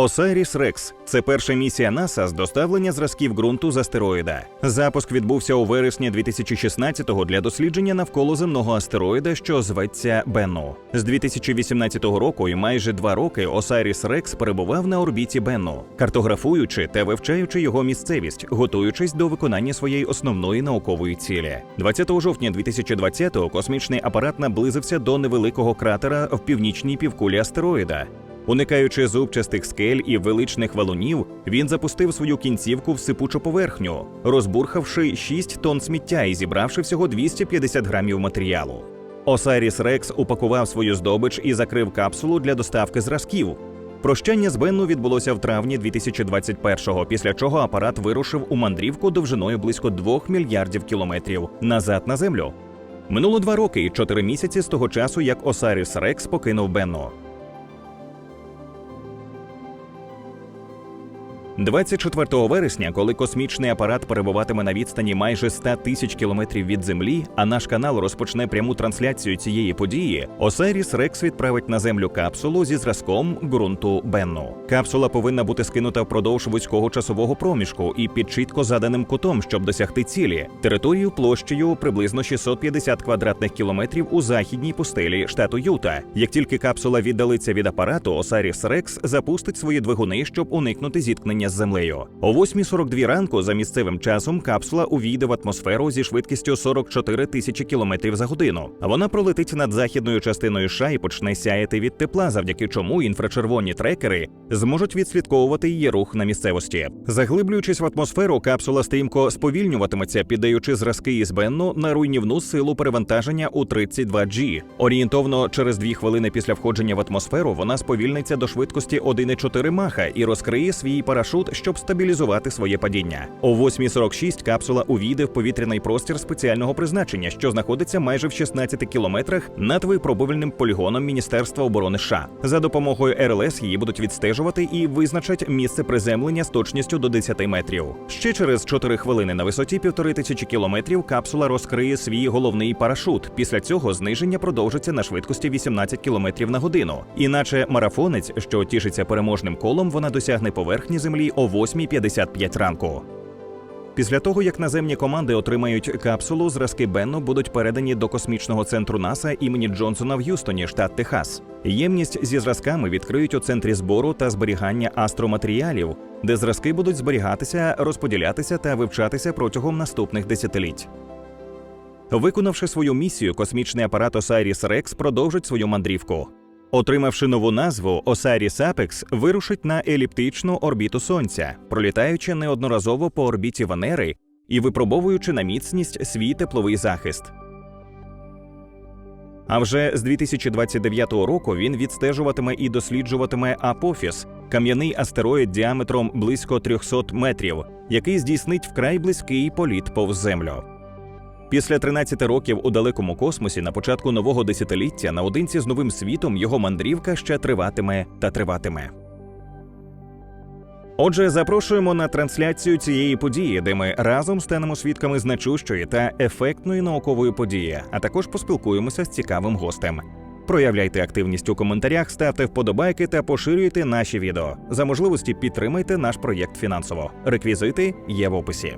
Осайріс Рекс це перша місія НАСА з доставлення зразків ґрунту з астероїда. Запуск відбувся у вересні 2016-го для дослідження навколоземного астероїда, що зветься Бенну. З 2018 року і майже два роки Осайріс Рекс перебував на орбіті Бенну, картографуючи та вивчаючи його місцевість, готуючись до виконання своєї основної наукової цілі. 20 жовтня 2020-го космічний апарат наблизився до невеликого кратера в північній півкулі астероїда. Уникаючи зубчастих скель і величних валунів, він запустив свою кінцівку в сипучу поверхню, розбурхавши 6 тонн сміття і зібравши всього 250 грамів матеріалу. Осайріс Рекс упакував свою здобич і закрив капсулу для доставки зразків. Прощання з Бенну відбулося в травні 2021-го, після чого апарат вирушив у мандрівку довжиною близько 2 мільярдів кілометрів назад на землю. Минуло два роки і чотири місяці з того часу, як Осайріс Рекс покинув Бенну. 24 вересня, коли космічний апарат перебуватиме на відстані майже 100 тисяч кілометрів від землі, а наш канал розпочне пряму трансляцію цієї події, Осайріс Рекс відправить на землю капсулу зі зразком ґрунту Бенну. Капсула повинна бути скинута впродовж вузького часового проміжку і під чітко заданим кутом, щоб досягти цілі, територію площею приблизно 650 квадратних кілометрів у західній пустелі штату Юта. Як тільки капсула віддалиться від апарату, Осайріс Рекс запустить свої двигуни, щоб уникнути зіткнення з землею. О 8.42 ранку за місцевим часом капсула увійде в атмосферу зі швидкістю 44 тисячі кілометрів за годину. Вона пролетить над західною частиною США і почне сяяти від тепла, завдяки чому інфрачервоні трекери зможуть відслідковувати її рух на місцевості. Заглиблюючись в атмосферу, капсула стрімко сповільнюватиметься, піддаючи зразки із Бенну на руйнівну силу перевантаження у 32G. Орієнтовно через дві хвилини після входження в атмосферу вона сповільниться до швидкості 1,4 маха і розкриє свій парашут, щоб стабілізувати своє падіння. О 8.46 капсула увійде в повітряний простір спеціального призначення, що знаходиться майже в 16 кілометрах над випробувальним полігоном Міністерства оборони США. За допомогою РЛС її будуть відстежувати і визначать місце приземлення з точністю до 10 метрів. Ще через 4 хвилини на висоті півтори тисячі кілометрів капсула розкриє свій головний парашут. Після цього зниження продовжиться на швидкості 18 кілометрів на годину. Іначе марафонець, що тішиться переможним колом, вона досягне поверхні землі о 8.55 ранку. Після того, як наземні команди отримають капсулу, зразки Бенну будуть передані до космічного центру НАСА імені Джонсона в Юстоні, штат Техас. Ємність зі зразками відкриють у центрі збору та зберігання астроматеріалів, де зразки будуть зберігатися, розподілятися та вивчатися протягом наступних десятиліть. Виконавши свою місію, космічний апарат Осайріс Рекс продовжить свою мандрівку. Отримавши нову назву, Осайріс Апекс вирушить на еліптичну орбіту Сонця, пролітаючи неодноразово по орбіті Венери і випробовуючи на міцність свій тепловий захист. А вже з 2029 року він відстежуватиме і досліджуватиме Апофіс, кам'яний астероїд діаметром близько 300 метрів, який здійснить вкрай близький політ повз землю. Після 13 років у далекому космосі на початку нового десятиліття наодинці з новим світом його мандрівка ще триватиме та триватиме. Отже, запрошуємо на трансляцію цієї події, де ми разом станемо свідками значущої та ефектної наукової події, а також поспілкуємося з цікавим гостем. Проявляйте активність у коментарях, ставте вподобайки та поширюйте наші відео. За можливості підтримайте наш проєкт фінансово. Реквізити є в описі.